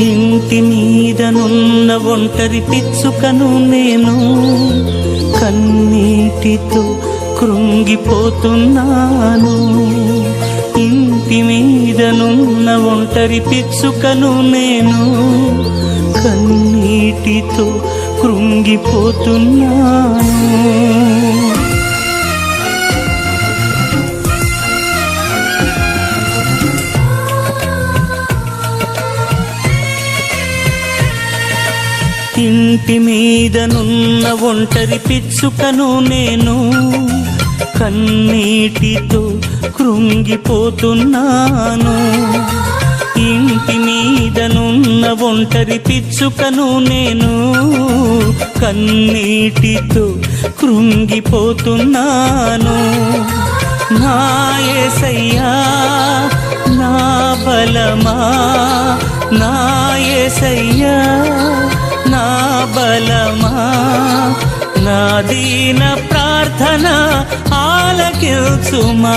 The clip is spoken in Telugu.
ఇంటి మీదనున్న ఒంటరి పిచ్చుకను నేను కన్నీటితో కృంగిపోతున్నాను. ఇంటి మీదనున్న ఒంటరి పిచ్చుకను నేను కన్నీటితో కృంగిపోతున్నాను. ఇంటి మీదనున్న ఒంటరి పిచ్చుకను నేను కన్నీటితో కృంగిపోతున్నాను. ఇంటి మీదనున్న ఒంటరి పిచ్చుకను నేను కన్నీటితో కృంగిపోతున్నాను. నా యేసయ్యా నా బలమా నా బలమా? నా దీన ప్రార్థన ఆలకిల్చుమా